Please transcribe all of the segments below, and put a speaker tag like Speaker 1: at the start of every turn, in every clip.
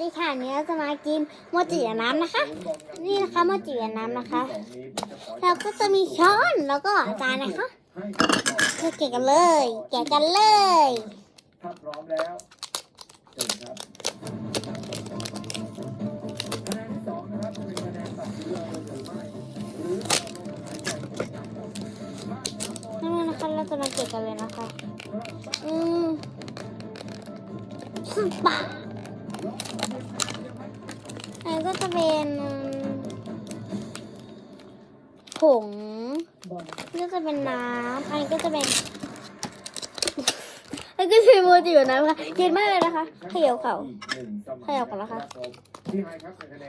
Speaker 1: ดีค่ะวันนี้เราจะมากินโมจิกับน้ำนะคะ นี่นะคะโมจิกับน้ำนะคะเราก็จะมีช้อนแล้วก็จานนะคะเราแกะกันเลย แกะกันเลย
Speaker 2: ถ้าพร้อมแล้วเชิญครับคะแนนที่สองนะครับจะเป็นคะแนนตัดสินเลยหรือไม่หรือเอาลมหายใจต่ำๆมากน้อย
Speaker 1: นั่นนะคะเราจะมาแกะกันเลยนะคะ อืมสุดปาก เป็นผงนี่ก็จะเป็นน้ำอันนี้ก็จะเป็นแล้ก็จะเป็นโมจิกับน้ำค่ะเย็นมากเลยนะคะเขย่าเขาเขย่าก่อนนะคะ
Speaker 2: เป็นคะ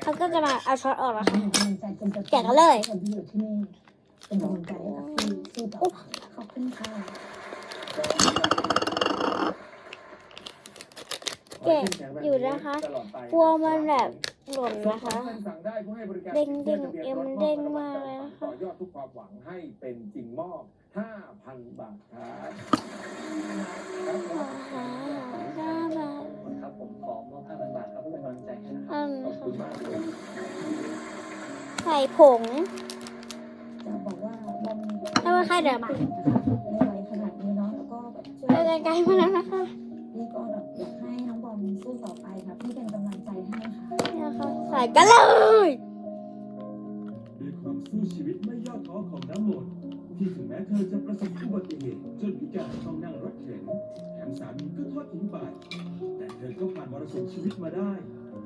Speaker 1: เขาก็จะมาเอาช้อนออกแล้วค่ะ
Speaker 3: เกำลังใจจนจะ
Speaker 1: แกะกันเลย
Speaker 3: เป็นกำลังใจให้กับพี่สู้ต่อขอบคุณค่ะ
Speaker 1: แกะอยู่นะคะกลัวมันแบบ หล่นนะคะเด้งเด้งเอ็มมันเด้งมากเลยนะคะ
Speaker 2: ต่อยอดทุกความหวังให้เป็นจริงมอบ5,000บาทครับครับผม
Speaker 1: อ่าได้มา
Speaker 4: ครับผมขอมอบ5,000บาทครับเพื่อเป็นกำลังใจให้นะครับ
Speaker 1: อัน
Speaker 2: ขอบคุณมากเลย
Speaker 1: ใส่ผง
Speaker 3: จะบอกว่าบอม
Speaker 1: ให้มันค่ายเดิม
Speaker 3: ไม่
Speaker 1: อะ
Speaker 3: ไหวขนาดนี้เนาะแล้วก็แบบช่วย
Speaker 1: ไปไกลๆมาแล้วนะคะ
Speaker 3: นี่ก็แบบอยากให้น้องบอมสู้ต่อไป กั
Speaker 1: นเลย
Speaker 5: ด้วยความสู้ชีวิตไม่ย่อท้อของน้ำมนต์ที่ถึงแม้เธอจะประสบอุบัติเหตุจนพิการต้องนั่งรถเข็นแถมสามีก็ทอดทิ้งไป แต่เธอก็ผ่านมรสุมชีวิตมาได้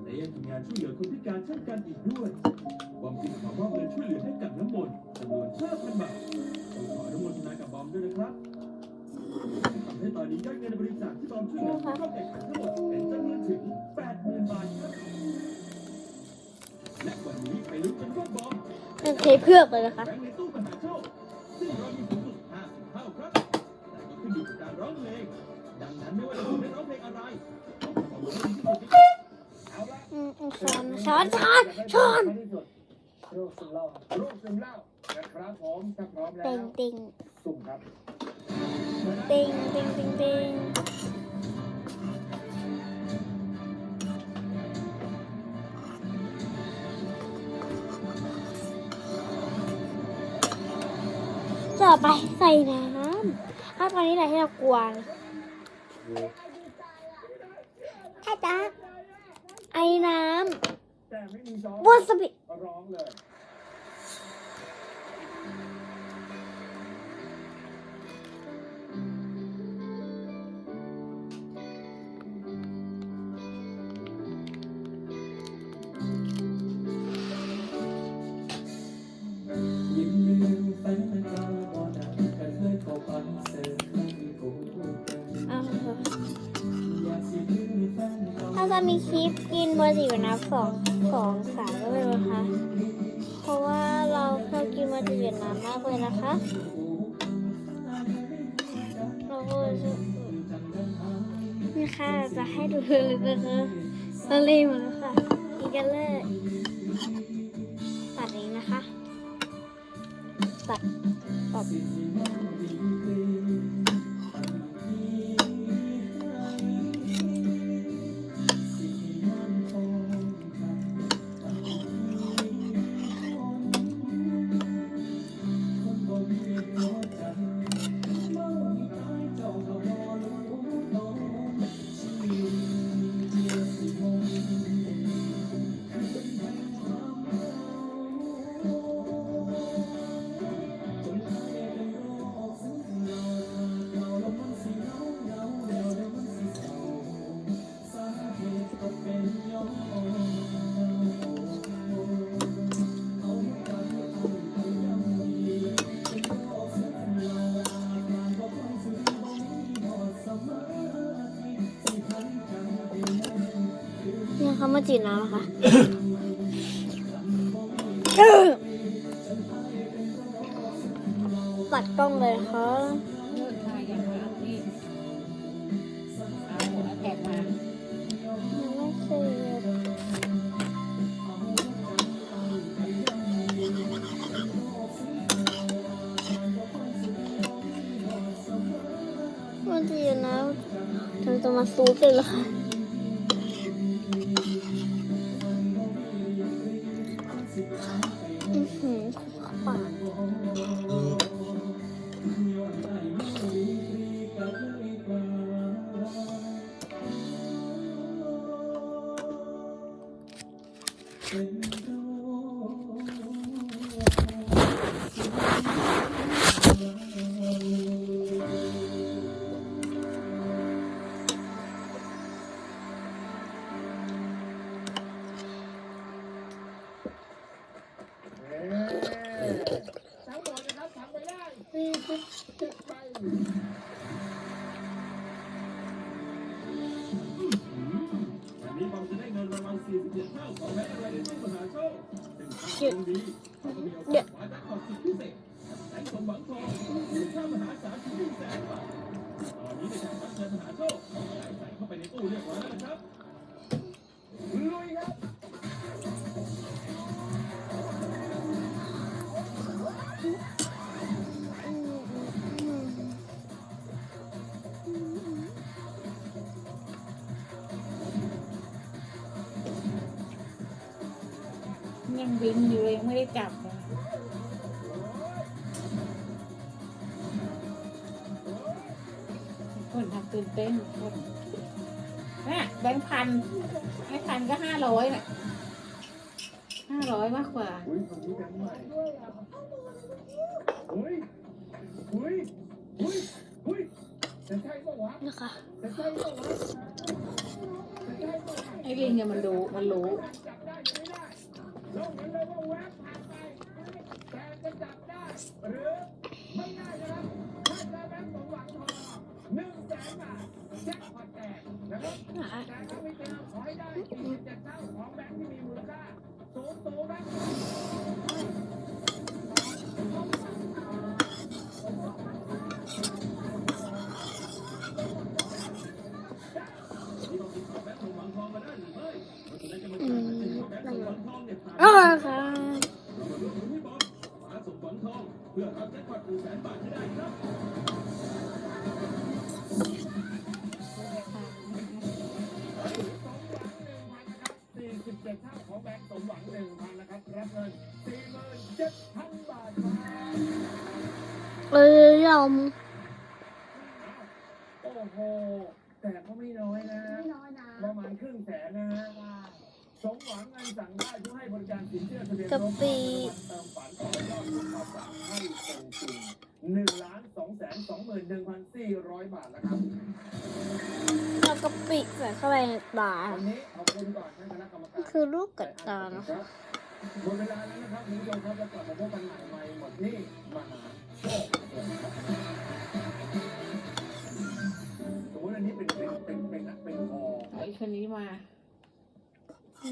Speaker 5: และยังทำงานช่วยเหลือคนพิการเช่นกันอีกด้วยบอมจึงขอมอบเงินช่วยเหลือให้กับน้ำมนต์จำนวน5,000บาทผมขออนุโมทนากับบอมด้วยนะครับทำให้ตอนนี้ยอดเงินบริจาคที่บอมช่วยเหลือผู้เข้าแข่งขันทั้งหมด ท
Speaker 1: เพือกเลยนะคะ
Speaker 5: แบงค์ในตู้มหาโชคซึ่งเรามีสูงสุด50เท่าครับแต่ก็ขึ้นอยู่กับการร้องเพลงดังนั้นไม่ว่าจะคุณได้ร้องเพลงอะไรต้องขอให้ดีที่สุด
Speaker 2: เอาละ
Speaker 1: อืมช้อนช้อนช้อนช้อน
Speaker 4: โรคซึมเศร้า
Speaker 2: โรคซึมเหล้านะครับผมถ้าพร้อมแล้
Speaker 1: ติ
Speaker 2: ว
Speaker 1: งติง
Speaker 2: สุ่มครับ
Speaker 1: ติงติงติงติง อไปใส่น้ำถ้าตอนนี้แหละที่เรากลัวถ้าจ๊ะไอ้น้
Speaker 2: แต่ไม่มีช้อนำ
Speaker 1: วาซาบิ
Speaker 2: ร้องเจะ
Speaker 1: มีคลิปกินเบอร์สี่กับน้ำสองสองสามก็เลยนะคะ เพราะว่าเราชอบกินเบอร์สี่น้ำมากเลยนะคะ เราก็จะนี่ค่ะจะให้ดูเลยนะคะเราเล่หมดแล้วค่ะกินกันเลยตัดเองนะคะตัดตัด นี่ค่ะมาจีบน้ำนะคะปัดกล้องเลยค่ะ
Speaker 6: เลิกทาแท็กมา
Speaker 1: ยังไม่เสร็จมันจะอยู่นะเธอจะมาซูปเลยเหรอคะ
Speaker 2: 恐画。 ไปได้47ใบ
Speaker 5: วันนี้บอมจะได้เงินรางวัล47เท่าของแม่อะไรในตู้มหาโชคเป็นความดวงดีเขาก็มีโอกาสคว้าแจ็คพอตสุดพิเศษแสนสมหวังทองมูลค่ามหาศาลถึง1แสนบาทตอนนี้ในการรับเงินมหาโชคได้ใส่เข้าไปในตู้เรียบร้อยแล้วนะครับ
Speaker 2: ยั
Speaker 6: งบินอยู่เลยยังไม่ได้จับเลยคนทำตื่นเต้นคนน่ะแบงค์พันแบงค์พันก็ห้าร้อยน่ะห้าร้อยมากกว่า
Speaker 2: อุ้ยคนนี้แบงค์ใหม่อุ้ยอุ้ยอุ้ยอุ้ยจะใช่ปะวะ
Speaker 1: นะคะ
Speaker 2: จะใช่ปะวะ
Speaker 6: ไอ้ลิงเนี่ยมันรู้มันรู้
Speaker 2: จับได้ไม่ได้ ลงเหมือนเลยว่าแวบผ่านไปแต่จะจับได้หรือไม่ได้นะครับถ้าจะแบงค์สมหวังทองหนึ่งแสนบาทแจ็คพอตแตกนะครับแต่ถ้าไม่เจอขอให้ได้47เท่าของแบงค์ที่มีมูลค่าสูงสูงนะ
Speaker 5: นี่เราติดต่อแบงค์สมหวังทองมาได้หรือไม่เจะได้จะมาเจอกันที่แบงค์ที่มาร่วมรุ้นให้บอมคว้าสมหวังทองเพื่ อรับแจ็คพอต1แสนบาทให้ได้ครับ
Speaker 2: 47เท่าของแบงค์สมหวัง1,000นะครับรับเงิน47,000บาทครับ
Speaker 1: เออยอม
Speaker 2: โอ้โห แต่ก็ไม่น้อยนะ
Speaker 3: ไม่น้อยนะ
Speaker 2: ประมาณครึ่งแสนนะฮะสมหวัง เงินสั่งได้ผู้ให้บริการสินเชื่อทะเบียนรถ
Speaker 1: กะปิ
Speaker 2: เติมฝันต่อยอดคุณความฝันให้เป็นจริงหนึ่งล้านสองแสนสองหมื่นหนึ่งพันสี่ร้อยบาทนะครับ
Speaker 1: เอากะปิใส่เข้าไปในตา
Speaker 2: วันนี้ขอบคุณก่อนท่านคณะกรรมการ
Speaker 1: คือลูกกัดตานะคะ
Speaker 2: หมดเวลาแล้วนะครับคุณผู้ชมครับแล้วกลับมาพบกันใหม่ใหม่หมดนี่มหาโชคสมมติอันนี้เป็นเป็นเป็นเป็นเป็นคอ
Speaker 6: เอาไอ้คนนี้มา
Speaker 1: อื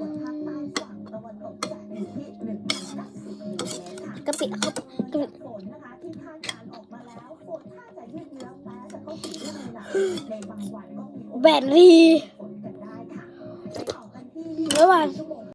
Speaker 3: ฝนภาคใต้ฝั่งตะวันออกจะอยู่ที่หนึ่งพันเก้าสิบมิลลิเมตรค่ะ
Speaker 1: กะปิเขาปกะ
Speaker 3: ฝนนะคะที่คาดการณ์ออกมาแล้วฝนถ้าจะยืดเยื้อแม้จะเข้าสู่ฤดูหนาวในบางวันก็มีโอกาส
Speaker 1: แบตรี
Speaker 3: ฝนกันได้ค่ะไปต่อกันที่
Speaker 1: ระหว่าง
Speaker 3: ชั่วโมง